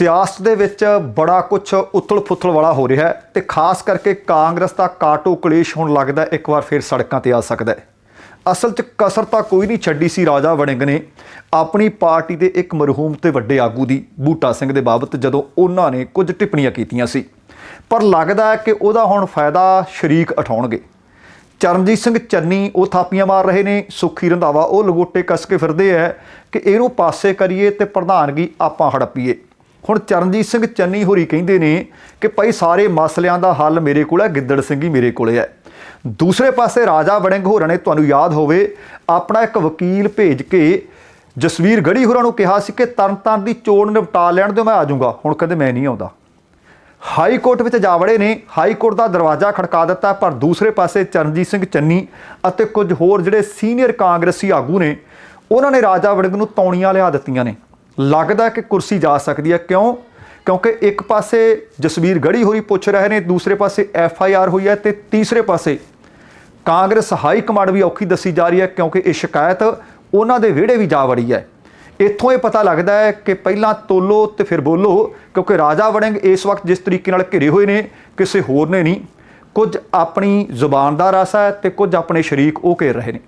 ਸਿਆਸਤ ਦੇ ਵਿੱਚ ਬੜਾ ਕੁਝ ਉਥਲ-ਫੁਥਲ ਵਾਲਾ ਹੋ ਰਿਹਾ ਹੈ ਤੇ ਖਾਸ ਕਰਕੇ ਕਾਂਗਰਸ ਦਾ ਕਾਟੋ ਕਲੇਸ਼ ਹੁਣ ਲੱਗਦਾ ਇੱਕ ਵਾਰ ਫਿਰ ਸੜਕਾਂ ਤੇ ਆ ਸਕਦਾ ਹੈ। ਅਸਲ 'ਚ ਕਸਰ ਤਾਂ ਕੋਈ ਨਹੀਂ ਛੱਡੀ ਸੀ ਰਾਜਾ ਵੜਿੰਗ ਨੇ। ਆਪਣੀ ਪਾਰਟੀ ਦੇ ਇੱਕ ਮਰਹੂਮ ਤੇ ਵੱਡੇ ਆਗੂ ਦੀ, ਬੂਟਾ ਸਿੰਘ ਦੇ ਬਾਬਤ ਜਦੋਂ ਉਹਨਾਂ ਨੇ ਕੁਝ ਟਿੱਪਣੀਆਂ ਕੀਤੀਆਂ ਸੀ। ਪਰ ਲੱਗਦਾ ਹੈ ਕਿ ਉਹਦਾ ਹੁਣ ਫਾਇਦਾ ਸ਼ਰੀਕ ਉਠਾਉਣਗੇ। ਚਰਨਜੀਤ ਸਿੰਘ ਚੰਨੀ ਉਹ ਥਾਪੀਆਂ ਮਾਰ ਰਹੇ ਨੇ, ਸੁਖੀ ਰੰਧਾਵਾ ਉਹ ਲਗੋਟੇ ਕੱਸ ਕੇ ਫਿਰਦੇ ਐ ਕਿ ਇਹਨੂੰ ਪਾਸੇ ਕਰੀਏ ਤੇ ਪ੍ਰਧਾਨਗੀ ਆਪਾਂ ਹੜਪੀਏ। ਹੁਣ ਚਰਨਜੀਤ ਸਿੰਘ ਚੰਨੀ ਹੋਰੀ ਕਹਿੰਦੇ ਨੇ ਕਿ ਭਾਈ ਸਾਰੇ ਮਸਲਿਆਂ ਦਾ ਹੱਲ ਮੇਰੇ ਕੋਲ ਹੈ, ਗਿੱਦੜ ਸਿੰਘ ਹੀ ਮੇਰੇ ਕੋਲੇ ਹੈ। ਦੂਸਰੇ ਪਾਸੇ ਰਾਜਾ ਵੜਿੰਗ ਹੋਰਾਂ ਨੇ ਤੁਹਾਨੂੰ ਯਾਦ ਹੋਵੇ, ਆਪਣਾ ਇੱਕ ਵਕੀਲ ਭੇਜ ਕੇ ਜਸਵੀਰ ਗੜੀ ਹੋਰਾਂ ਨੂੰ ਕਿਹਾ ਸੀ ਕਿ ਤਰਨਤਾਰਨ ਦੀ ਚੋਣ ਨਿਪਟਾ ਲੈਣ ਦਿਓ, ਮੈਂ ਆ ਜਾਊਂਗਾ। ਹੁਣ ਕਹਿੰਦੇ ਮੈਂ ਨਹੀਂ ਆਉਂਦਾ। ਹਾਈ ਕੋਰਟ ਵਿੱਚ ਜਾ ਵੜੇ ਨੇ, ਹਾਈ ਕੋਰਟ ਦਾ ਦਰਵਾਜ਼ਾ ਖੜਕਾ ਦਿੱਤਾ, ਪਰ ਦੂਸਰੇ ਪਾਸੇ ਚਰਨਜੀਤ ਸਿੰਘ ਚੰਨੀ ਅਤੇ ਕੁਝ ਹੋਰ ਜਿਹੜੇ ਸੀਨੀਅਰ ਕਾਂਗਰਸੀ ਆਗੂ ਨੇ, ਉਹਨਾਂ ਨੇ ਰਾਜਾ ਵੜਿੰਗ ਨੂੰ ਤੌਣੀਆਂ ਲਿਆ ਦਿੱਤੀਆਂ ਨੇ। ਲੱਗਦਾ ਕਿ ਕੁਰਸੀ ਜਾ ਸਕਦੀ ਹੈ। ਕਿਉਂ? ਕਿਉਂਕਿ ਇੱਕ ਪਾਸੇ ਜਸਵੀਰ ਗੜੀ ਹੋਈ ਪੁੱਛ ਰਹੇ ਨੇ, ਦੂਸਰੇ ਪਾਸੇ ਐਫ ਆਈ ਆਰ ਹੋਈ ਹੈ ਤੇ ਤੀਸਰੇ ਪਾਸੇ ਕਾਂਗਰਸ ਹਾਈ ਕਮਾਂਡ ਵੀ ਔਖੀ ਦੱਸੀ ਜਾ ਰਹੀ ਹੈ ਕਿਉਂਕਿ ਇਹ ਸ਼ਿਕਾਇਤ ਉਹਨਾਂ ਦੇ ਵਿਹੜੇ ਵੀ ਜਾ ਵੜੀ ਹੈ। ਇੱਥੋਂ ਇਹ ਪਤਾ ਲੱਗਦਾ ਹੈ ਕਿ ਪਹਿਲਾਂ ਤੋਲੋ ਤੇ ਫਿਰ ਬੋਲੋ, ਕਿਉਂਕਿ ਰਾਜਾ ਵੜਿੰਗ ਇਸ ਵਕਤ ਜਿਸ ਤਰੀਕੇ ਨਾਲ ਘਿਰੇ ਹੋਏ ਨੇ, ਕਿਸੇ ਹੋਰ ਨੇ ਨਹੀਂ। ਕੁਝ ਆਪਣੀ ਜ਼ੁਬਾਨ ਦਾ ਰਸ ਹੈ ਤੇ ਕੁਝ ਆਪਣੇ ਸ਼ਰੀਕ ਉਹ ਘੇਰ ਰਹੇ ਨੇ।